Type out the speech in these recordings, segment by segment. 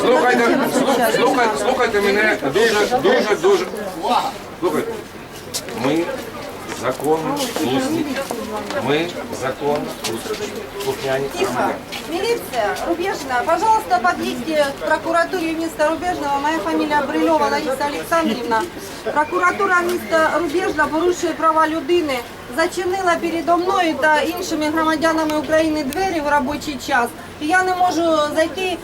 Слухайте, слухайте, слухайте мене дуже, дуже, дуже. Слухайте. Ми законно ми закон слухняні громадяни. Милиция, Рубежная, пожалуйста, подъедьте к прокуратуре места Рубежного. Моя фамилия Брилева Лариса Александрівна. Прокуратура міста Рубежна порушує права людини, зачинила передо мною та іншими громадянами України двері в робочий час. І я не можу зайти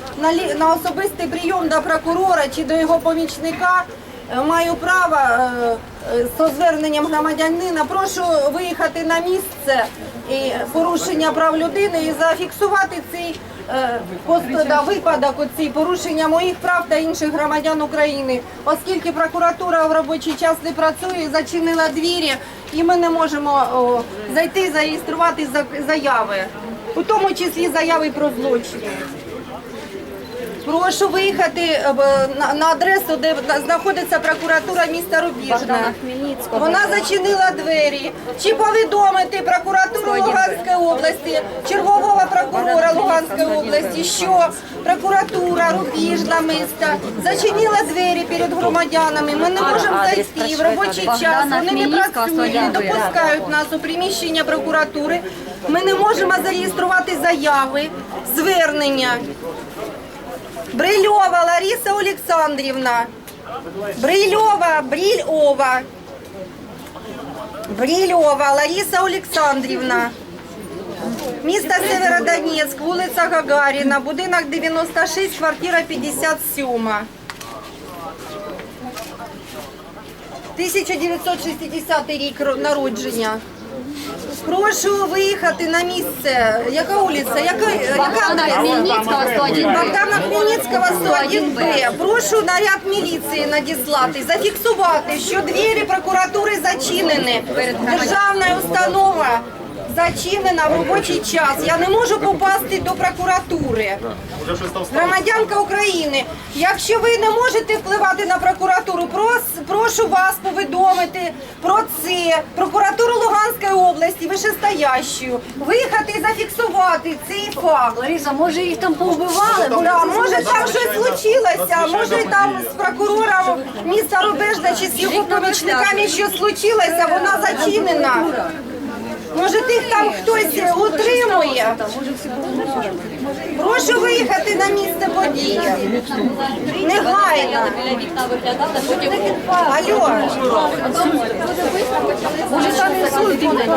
на особистий прийом до прокурора чи до його помічника. Е, Маю право е, е, з зверненням громадянина. Прошу виїхати на місце і порушення прав людини і зафіксувати цей е, да, випадок, оці порушення моїх прав та інших громадян України, оскільки прокуратура в робочий час не працює, зачинила двері, і ми не можемо зайти зареєструвати заяви, у тому числі заяви про злочин. Прошу виїхати е, на, на адресу, де знаходиться прокуратура міста Рубіжна. Вона зачинила двері. Чи повідомити прокуратуру Луганської області, чергового прокурора Луганської області, що прокуратура Рубіжна міста зачинила двері перед громадянами. Ми не можемо зайти в робочий час. Вони не працюють, не допускають нас у приміщення прокуратури. Ми не можемо зареєструвати заяви, звернення. Брильова Лариса Олександрівна. Брильова, Брильова. Брильова Лариса Олександрівна. Місто Северодонецьк, вулиця Гагаріна, будинок 96, квартира 57. 1960 рік ро- народження. Прошу виїхати на місце. Яка вулиця? Яка, яка адреса? Хмельницького 101. Богдана Хмельницького 101Б. Прошу наряд міліції надіслати, зафіксувати, що двері прокуратури зачинені. Державна установа зачинена в робочий час. Я не можу попасти до прокуратури. Громадянка України, якщо ви не можете впливати на прокуратуру, прошу вас повідомити про це прокуратуру Луганської області, вишестоящую, виїхати і зафіксувати цей факт. Лариса, може їх там повбивали? Да, може там щось случилося, може там з прокурором міста Рубежна чи з його помічниками щось случилося, вона зачинена. Може тих там хтось утримує. Прошу виїхати на місце події. Негайно. Алло. може там інсульт буде.